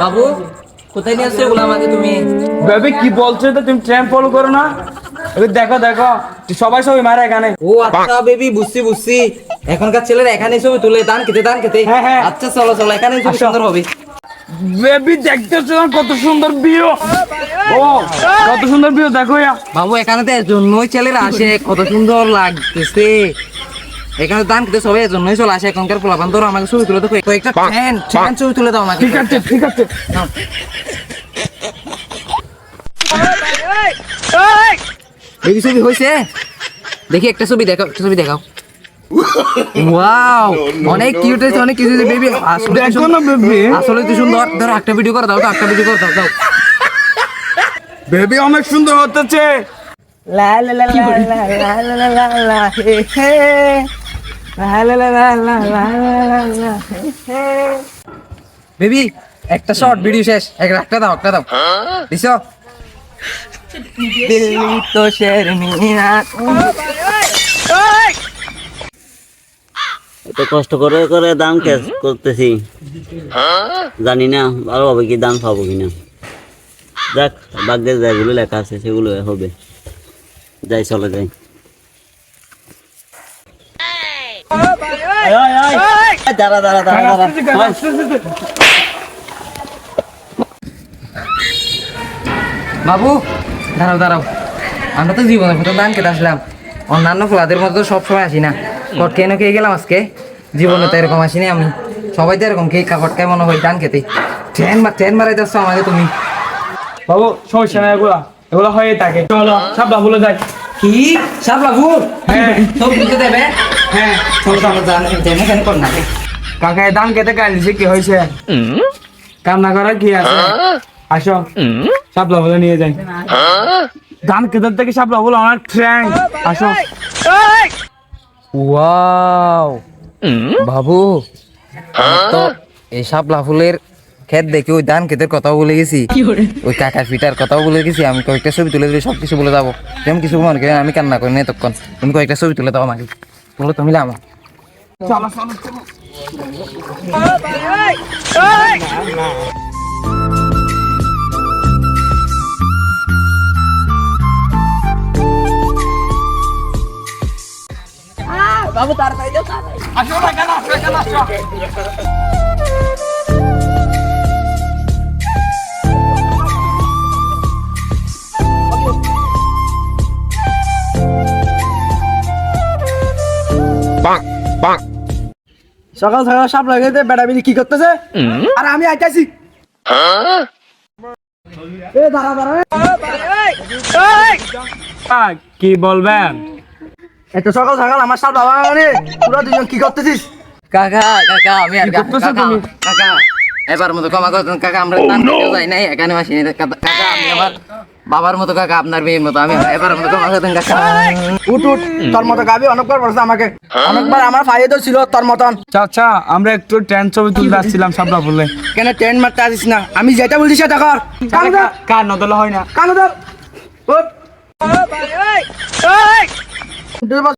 বাবু কোথায় নিয়ে আসছো এগুলো আমাকে তুমি? বেবি কি বলছো তো তুমি ট্রেন ফলো করো না? দেখো দেখো। সবাই সবাই মারে এখানে। ও আচ্ছা বেবি বুঝছি বুঝছি। এখনকার ছেলেরা এখানে ছবি তুলে দান খেতে দান খেতে। হ্যাঁ, হ্যাঁ। আচ্ছা চলো চলো এখানে ছবি সুন্দর হবে। বেবি দেখতেছো কত সুন্দর ভিউ ও কত সুন্দর ভিউ দেখো বাবু এখানে তো জন্যই ছেলেরা আসে কত সুন্দর লাগতেছে। এখানে দান খেতে সবাই এর জন্যই চলে আসে এখনকার পোলাপান ধরো আমাকে ছবি তুলে তো কয়েকটা ফ্যান ফ্যান ছবি তুলে দাও আমাকে। ঠিক আছে ঠিক আছে। বেবি ছবি হয়েছে? দেখি একটা ছবি দেখাও একটা ছবি দেখাও। ওয়াও অনেক কিউট হয়েছে অনেক কিছু বেবি আসলে দেখো না বেবি আসলে তো সুন্দর। ধরো একটা ভিডিও করে দাও তো একটা ভিডিও করে দাও দাও। বেবি অনেক সুন্দর হতেছে। লা লা লা লা লা লা লা লা লা লা হে হে। বেবি একটা শর্ট ভিডিও শেষ। এক একটা দাও একটা দাও। দিছো? দিল্লি তো কষ্ট করে করে দাম ক্যাশ করতেছি? জানি না, ভালোভাবে কি দাম পাবো কিনা। দেখ বাগ্যের যেগুলো লেখা আছে, সেগুলো হবে। যাই, চলে যাই। দাঁড়া দাঁড়া দাঁড়া দাঁড়া। বাবু দাঁড়াও দাঁড়াও। আমরা তো জীবনের ভেতর দান কেটে আসলাম। অন্যান্য ফ্লাদের মতো তো সবসময় আসি না। কটকে এনে খেয়ে গেলাম আজকে। জীবনে তো এরকম আসিনি আমি। সবাই তো এরকম খেয়ে কটকায় মনে হয় দান খেতে। ট্রেন বা ট্রেন মারাই যাচ্ছ আমাকে তুমি। বাবু সমস্যা নাই এগুলা এগুলো হয়ে থাকে। চলো সব ভুলে যাই। কি? শাপলা ফুল হ্যাঁ। সব দিতে দেবে? হ্যাঁ। চলো আমরা দান দেন কেন কর না কাকা দান কেটে কানিছে কি হইছে কান্না করার কি আছে? আসো। শাপলা ফুল নিয়ে যাই। দান কেদার থেকে শাপলা ফুল আমার ট্রেন আসো। ওয়াও। বাবু তো এই শাপলা ফুলের ক্ষেত দেখে ওই ধান ক্ষেতের কথাও বলে গেছি। ওই কাকার পিটার কথাও বলে গেছি আমি কয়েকটা ছবি তুলে দিলে সব কিছু বলে যাব। তেমন কিছু মনে করি আমি কান্না করি না তখন তুমি কয়েকটা ছবি তুলে দাও আমাকে। বলো তুমি আসো না কেন আসো কেন আসো। সকাল সকাল সাপ লাগাইতে বেড়া বেড়ি কি করতেছে? আর আমি আইতাছি। এ দাঁড়া দাঁড়া কি বলবেন? এত সকাল সকাল আমার সাপ বাবা মানে পুরো দুজন কি করতেছিস? কাকা কাকা আমি আর কাকা কাকা এবার মতো ক্ষমা করতেন কাকা আমরা যাই নাই এখানে আসিনি। কাকা, আমি আমার বাবার মতো কাকা আপনার মেয়ের মতো আমি এবার মতো কাকা দেন কাকা উঠ উঠ তোর মতো গাবি অনেকবার বলছে আমাকে। অনেকবার আমার ফাইয়ে তো ছিল তোর মতন। চাচা আমরা একটু ট্রেন ছবি তুলতে আসছিলাম সাপলা বলে কেন ট্রেন মারতে আসিস না? আমি যেটা বলছি সেটা কর। কান নদল হয় না। না ও ভাই ওই উঠ।